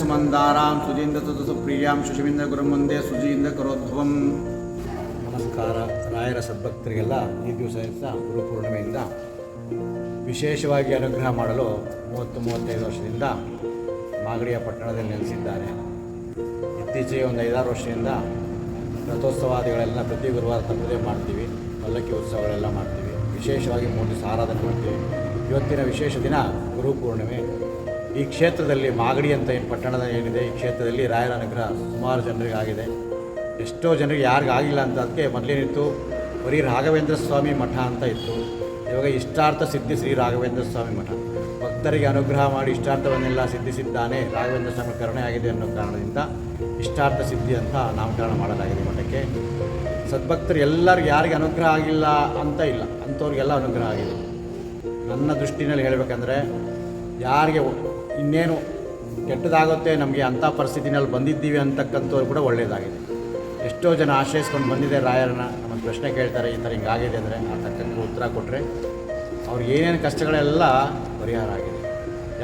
ಸುಮಂದಾರಾಂ ಸುಜೀಂದ್ರ ಸುತ ಸುಪ್ರಿಯಾಂ ಶುಶಿಮಿಂದ ಗುರುಮುಂದೆ ಸುಜೀಂದ್ರ ಕರೋದ್ಭವಂ. ನಮಸ್ಕಾರ. ರಾಯರ ಸದ್ಭಕ್ತರಿಗೆಲ್ಲ ಈ ದಿವಸ ಗುರು ಗುರುಪೂರ್ಣಿಮೆಯಿಂದ ವಿಶೇಷವಾಗಿ ಅನುಗ್ರಹ ಮಾಡಲು ಮೂವತ್ತು ಮೂವತ್ತೈದು ವರ್ಷದಿಂದ ಮಾಗಡಿಯ ಪಟ್ಟಣದಲ್ಲಿ ನೆಲೆಸಿದ್ದಾರೆ. ಇತ್ತೀಚೆಗೆ ಒಂದು ಐದಾರು ವರ್ಷದಿಂದ ರಥೋತ್ಸವಾದಿಗಳೆಲ್ಲ ಪ್ರತಿ ಗುರುವಾರ ತಪ್ಪದೇ ಮಾಡ್ತೀವಿ ಪಲ್ಲಕ್ಕಿ ಉತ್ಸವಗಳೆಲ್ಲ ಮಾಡ್ತೀವಿ. ವಿಶೇಷವಾಗಿ ಮೂರು ದಿವಸ ಆರಾಧನೆ ಮಾಡ್ತೀವಿ. ಇವತ್ತಿನ ವಿಶೇಷ ದಿನ ಗುರುಪೂರ್ಣಿಮೆ ಈ ಕ್ಷೇತ್ರದಲ್ಲಿ ಮಾಗಡಿ ಅಂತ ಏನು ಪಟ್ಟಣದ ಏನಿದೆ, ಈ ಕ್ಷೇತ್ರದಲ್ಲಿ ರಾಯರ ಅನುಗ್ರಹ ಸುಮಾರು ಜನರಿಗೆ ಆಗಿದೆ ಎಷ್ಟೋ ಜನರಿಗೆ ಯಾರಿಗಾಗಿಲ್ಲ ಅಂತ ಅದಕ್ಕೆ ಮೊದಲೇನಿತ್ತು ಬರೀ ರಾಘವೇಂದ್ರ ಸ್ವಾಮಿ ಮಠ ಅಂತ ಇತ್ತು. ಇವಾಗ ಇಷ್ಟಾರ್ಥ ಸಿದ್ಧಿ ಶ್ರೀ ರಾಘವೇಂದ್ರ ಸ್ವಾಮಿ ಮಠ. ಭಕ್ತರಿಗೆ ಅನುಗ್ರಹ ಮಾಡಿ ಇಷ್ಟಾರ್ಥವನ್ನೆಲ್ಲ ಸಿದ್ಧಿಸಿದ್ದಾನೆ ರಾಘವೇಂದ್ರ ಸ್ವಾಮಿ ಕರುಣೆ ಆಗಿದೆ ಅನ್ನೋ ಕಾರಣದಿಂದ ಇಷ್ಟಾರ್ಥ ಸಿದ್ಧಿ ಅಂತ ನಾಮಕರಣ ಮಾಡಲಾಗಿದೆ ಮಠಕ್ಕೆ. ಸದ್ಭಕ್ತರು ಎಲ್ಲರಿಗೂ ಯಾರಿಗೆ ಅನುಗ್ರಹ ಆಗಿಲ್ಲ ಅಂತ ಇಲ್ಲ. ಅಂಥವ್ರಿಗೆಲ್ಲ ಅನುಗ್ರಹ ಆಗಿದೆ. ನನ್ನ ದೃಷ್ಟಿನಲ್ಲಿ ಹೇಳಬೇಕಂದ್ರೆ ಯಾರಿಗೆ ಇನ್ನೇನು ಕೆಟ್ಟದಾಗುತ್ತೆ, ನಮಗೆ ಅಂಥ ಪರಿಸ್ಥಿತಿನಲ್ಲಿ ಬಂದಿದ್ದೀವಿ ಅಂತಕ್ಕಂಥವ್ರು ಕೂಡ ಒಳ್ಳೆಯದಾಗಿದೆ ಎಷ್ಟೋ ಜನ ಆಶ್ರಯಿಸ್ಕೊಂಡು ಬಂದಿದೆ ರಾಯರನ್ನ. ನಮ್ಮ ಪ್ರಶ್ನೆ ಕೇಳ್ತಾರೆ, ಈ ಥರ ಹಿಂಗಾಗಿದೆ ಅಂದರೆ ಆ ತಕ್ಕಂಗೆ ಉತ್ತರ ಕೊಟ್ಟರೆ ಅವ್ರಿಗೆ ಏನೇನು ಕಷ್ಟಗಳೆಲ್ಲ ಪರಿಹಾರ ಆಗಿದೆ.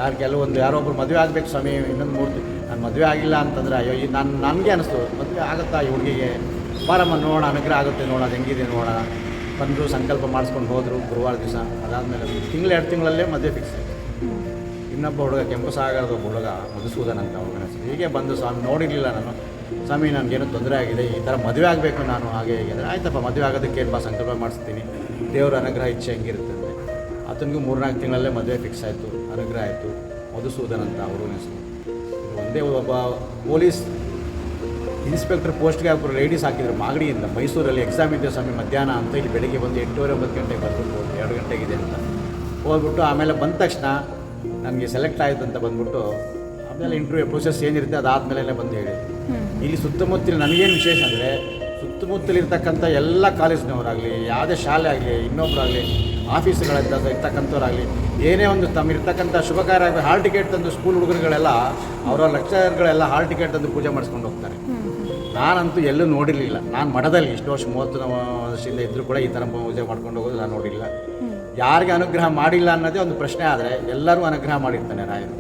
ಯಾರು ಕೆಲವೊಂದು ಯಾರೊಬ್ಬರು ಮದುವೆ ಆಗಬೇಕು ಸ್ವಾಮಿ, ಇನ್ನೊಂದು ಮೂರ್ತಿ, ನಾನು ಮದುವೆ ಆಗಿಲ್ಲ ಅಂತಂದರೆ ಅಯ್ಯೋ, ಈ ನಾನು, ನನಗೆ ಅನಿಸ್ತು, ಮದುವೆ ಆಗುತ್ತಾ ಈ ಹುಡುಗಿಗೆ? ಬಾರಮ್ಮ ನೋಡೋಣ, ಅನುಗ್ರಹ ಆಗುತ್ತೆ, ನೋಡೋಣ ಹೆಂಗಿದೆ ನೋಡೋಣ. ಬಂದರು, ಸಂಕಲ್ಪ ಮಾಡಿಸ್ಕೊಂಡು ಹೋದರು ಗುರುವಾರ ದಿವಸ, ಅದಾದಮೇಲೆ ತಿಂಗಳು, ಎರಡು ತಿಂಗಳಲ್ಲೇ ಮದುವೆ ಫಿಕ್ಸ್ ಆಯಿತು. ಇನ್ನೊಬ್ಬ ಹುಡುಗ ಕೆಂಪು ಸಾಗರದ ಹುಡುಗ ಮಧುಸೂದನ್ ಅಂತ ಅವನ ಹೆಸರು ಹೀಗೆ ಬಂದು ಸ್ವಾಮಿ ನೋಡಿರಲಿಲ್ಲ ನಾನು. ಸ್ವಾಮಿ, ನನಗೇನು ತೊಂದರೆ ಆಗಿದೆ, ಈ ಥರ ಮದುವೆ ಆಗಬೇಕು ನಾನು ಹಾಗೆ ಹೀಗೆ ಅಂದರೆ ಆಯ್ತಪ್ಪ, ಮದುವೆ ಆಗೋದಕ್ಕೆ ಏನು ಬಾ ಸಂಕಲ್ಪ ಮಾಡಿಸ್ತೀನಿ. ದೇವರ ಅನುಗ್ರಹ ಇಚ್ಛೆ ಹೆಂಗಿರುತ್ತೆ ಅಂದರೆ ಆತನಿಗೂ ಮೂರ್ನಾಲ್ಕು ತಿಂಗಳಲ್ಲೇ ಮದುವೆ ಫಿಕ್ಸ್ ಆಯಿತು, ಅನುಗ್ರಹ ಆಯಿತು ಮಧುಸೂದನ್ ಅಂತ ಅವರು ಹೆಸರು ಒಂದೇ ಒಬ್ಬ ಪೊಲೀಸ್ ಇನ್ಸ್ಪೆಕ್ಟರ್ ಪೋಸ್ಟ್ಗೆ ಒಬ್ಬರು ಲೇಡೀಸ್ ಹಾಕಿದ್ರು ಮಾಗಡಿಯಿಂದ. ಮೈಸೂರಲ್ಲಿ ಎಕ್ಸಾಮ್ ಇದೆ ಸ್ವಾಮಿ, ಮಧ್ಯಾಹ್ನ ಅಂತ ಇಲ್ಲಿ ಬೆಳಗ್ಗೆ ಬಂದು ಎಂಟೂವರೆ ಒಂಬತ್ತು ಗಂಟೆಗೆ ಬಂದ್ಬಿಟ್ಟು ಎರಡು ಎರಡು ಗಂಟೆಗಿದೆ ಅಂತ. ಹೋಗ್ಬಿಟ್ಟು ಆಮೇಲೆ ಬಂದ ತಕ್ಷಣ ನನಗೆ ಸೆಲೆಕ್ಟ್ ಆಯಿತು ಅಂತ ಬಂದ್ಬಿಟ್ಟು ಆಮೇಲೆ ಇಂಟರ್ವ್ಯೂ ಪ್ರೊಸೆಸ್ ಏನಿರುತ್ತೆ ಅದಾದಮೇಲೆ ಬಂದು ಹೇಳಿ. ಇಲ್ಲಿ ಸುತ್ತಮುತ್ತಲಿನ ನನಗೇನು ವಿಶೇಷ ಅಂದರೆ ಸುತ್ತಮುತ್ತಲಿರ್ತಕ್ಕಂಥ ಎಲ್ಲ ಕಾಲೇಜಿನವರಾಗಲಿ ಯಾವುದೇ ಶಾಲೆ ಆಗಲಿ ಇನ್ನೊಬ್ಬರಾಗಲಿ ಆಫೀಸ್ಗಳಿಂದ ಇರ್ತಕ್ಕಂಥವ್ರಾಗಲಿ ಏನೇ ಒಂದು ತಮ್ಮ ಇರ್ತಕ್ಕಂಥ ಶುಭ ಕಾರ್ಯ ಆಗಲಿ ಹಾಲ್ ಟಿಕೆಟ್ ತಂದು ಸ್ಕೂಲ್ ಹುಡುಗರುಗಳೆಲ್ಲ ಅವರ ಲೆಕ್ಚರ್ಗಳೆಲ್ಲ ಹಾಲ್ ಟಿಕೆಟ್ ತಂದು ಪೂಜೆ ಮಾಡಿಸ್ಕೊಂಡು ಹೋಗ್ತಾರೆ. ನಾನಂತೂ ಎಲ್ಲೂ ನೋಡಿರಲಿಲ್ಲ. ನಾನು ಮಠದಲ್ಲಿ ಇಷ್ಟು ವರ್ಷ ಮೂವತ್ತು ವರ್ಷದಿಂದ ಇದ್ದರೂ ಕೂಡ ಈ ಥರ ಪೂಜೆ ಮಾಡ್ಕೊಂಡು ಹೋಗೋದು ನಾನು ನೋಡಿಲ್ಲ. ಯಾರಿಗೆ ಅನುಗ್ರಹ ಮಾಡಿಲ್ಲ ಅನ್ನೋದೇ ಒಂದು ಪ್ರಶ್ನೆ ಆದರೆ ಎಲ್ಲರೂ ಅನುಗ್ರಹ ಮಾಡಿರ್ತಾನೆ ರಾಯರು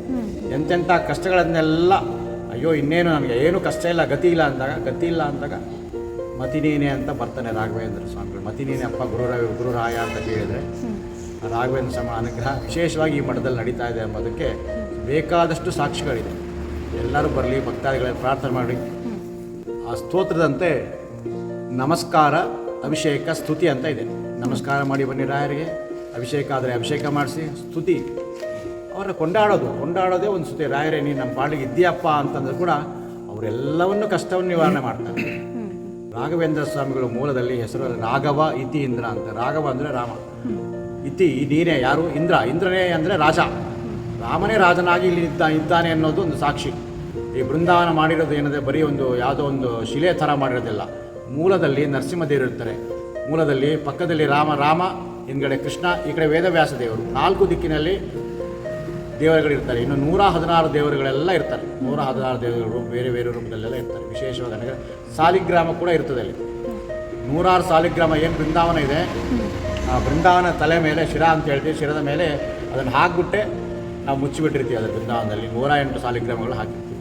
ಎಂತೆಂಥ ಕಷ್ಟಗಳನ್ನೆಲ್ಲ ಅಯ್ಯೋ ಇನ್ನೇನು ನನಗೆ ಏನು ಕಷ್ಟ ಇಲ್ಲ ಗತಿ ಇಲ್ಲ ಅಂದಾಗ ಗತಿ ಇಲ್ಲ ಅಂದಾಗ ಮತಿನೇನೆ ಅಂತ ಬರ್ತಾನೆ ರಾಘವೇಂದ್ರ ಸ್ವಾಮಿಗಳು. ಮತಿನೇನೆ ಅಪ್ಪ ಗುರುರಾಯ ಗುರುರಾಯ ಅಂತ ಕೇಳಿದರೆ ರಾಘವೇಂದ್ರ ಸ್ವಾಮಿ ಅನುಗ್ರಹ ವಿಶೇಷವಾಗಿ ಈ ಮಠದಲ್ಲಿ ನಡೀತಾ ಇದೆ ಎಂಬುದಕ್ಕೆ ಬೇಕಾದಷ್ಟು ಸಾಕ್ಷಿಗಳಿದೆ. ಎಲ್ಲರೂ ಬರಲಿ ಭಕ್ತಾದಿಗಳಲ್ಲಿ ಪ್ರಾರ್ಥನೆ ಮಾಡಿ ಆ ಸ್ತೋತ್ರದಂತೆ ನಮಸ್ಕಾರ ಅಭಿಷೇಕ ಸ್ತುತಿ ಅಂತ ಇದೆ. ನಮಸ್ಕಾರ ಮಾಡಿ ಬನ್ನಿ ರಾಯರಿಗೆ. ಅಭಿಷೇಕ ಆದರೆ ಅಭಿಷೇಕ ಮಾಡಿಸಿ, ಸ್ತುತಿ. ಅವರ ಕೊಂಡಾಡೋದು, ಕೊಂಡಾಡೋದೇ ಒಂದು ಸ್ತುತಿ. ರಾಯರೇ, ನೀನು ನಮ್ಮ ಪಾಡಿಗೆ ಇದ್ದೀಯಪ್ಪ ಅಂತಂದ್ರೆ ಕೂಡ ಅವರೆಲ್ಲವನ್ನು ಕಷ್ಟವನ್ನು ನಿವಾರಣೆ ಮಾಡ್ತಾರೆ. ರಾಘವೇಂದ್ರ ಸ್ವಾಮಿಗಳು ಮೂಲದಲ್ಲಿ ಹೆಸರು ರಾಘವ, ಇತಿ, ಇಂದ್ರ ಅಂತ. ರಾಘವ ಅಂದರೆ ರಾಮ. ಇತಿ, ನೀನೇ ಯಾರು? ಇಂದ್ರ. ಇಂದ್ರನೇ ಅಂದರೆ ರಾಜ. ರಾಮನೇ ರಾಜನಾಗಿ ಇಲ್ಲಿ ಇದ್ದ ಇದ್ದಾನೆ ಅನ್ನೋದು ಒಂದು ಸಾಕ್ಷಿ. ಈ ಬೃಂದಾವನ ಮಾಡಿರೋದು ಏನಂದರೆ ಬರೀ ಒಂದು ಯಾವುದೋ ಒಂದು ಶಿಲೆ ಥರ ಮಾಡಿರೋದಿಲ್ಲ. ಮೂಲದಲ್ಲಿ ನರಸಿಂಹದೇವರು ಇರ್ತಾರೆ. ಮೂಲದಲ್ಲಿ ಪಕ್ಕದಲ್ಲಿ ರಾಮ ರಾಮ ಹಿಂದ್ಗಡೆ ಕೃಷ್ಣ, ಈ ಕಡೆ ವೇದವ್ಯಾಸ ದೇವರು. ನಾಲ್ಕು ದಿಕ್ಕಿನಲ್ಲಿ ದೇವರುಗಳಿರ್ತಾರೆ. ಇನ್ನು ನೂರ ಹದಿನಾರು ದೇವರುಗಳೆಲ್ಲ ಇರ್ತಾರೆ. ನೂರ ಹದಿನಾರು ದೇವರುಗಳು ಬೇರೆ ಬೇರೆ ರೂಪದಲ್ಲೆಲ್ಲ ಇರ್ತಾರೆ. ವಿಶೇಷವಾಗಿ ನನಗೆ ಸಾಲಿಗ್ರಾಮ ಕೂಡ ಇರ್ತದೆ ಅಲ್ಲಿ. ನೂರಾರು ಸಾಲಿಗ್ರಾಮ ಏನು ಬೃಂದಾವನ ಇದೆ? ಆ ಬೃಂದಾವನ ತಲೆ ಮೇಲೆ ಶಿರ ಅಂತ ಹೇಳ್ತೀವಿ. ಶಿರದ ಮೇಲೆ ಅದನ್ನು ಹಾಕ್ಬಿಟ್ಟೆ ನಾವು ಮುಚ್ಚಿಬಿಟ್ಟಿರ್ತೀವಿ ಅದರ ಬೃಂದಾವನದಲ್ಲಿ. ನೂರ ಎಂಟು ಸಾಲಿಗ್ರಾಮಗಳು ಹಾಕಿರ್ತೀವಿ.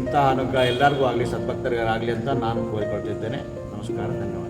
ಇಂಥ ಅನುಗ್ರಹ ಎಲ್ಲರಿಗೂ ಆಗಲಿ, ಸದ್ಭಕ್ತರಿಗಾಗಲಿ ಅಂತ ನಾನು ಕೋರಿಕೊಳ್ತಿದ್ದೇನೆ. ನಮಸ್ಕಾರ ಧನ್ಯವಾದ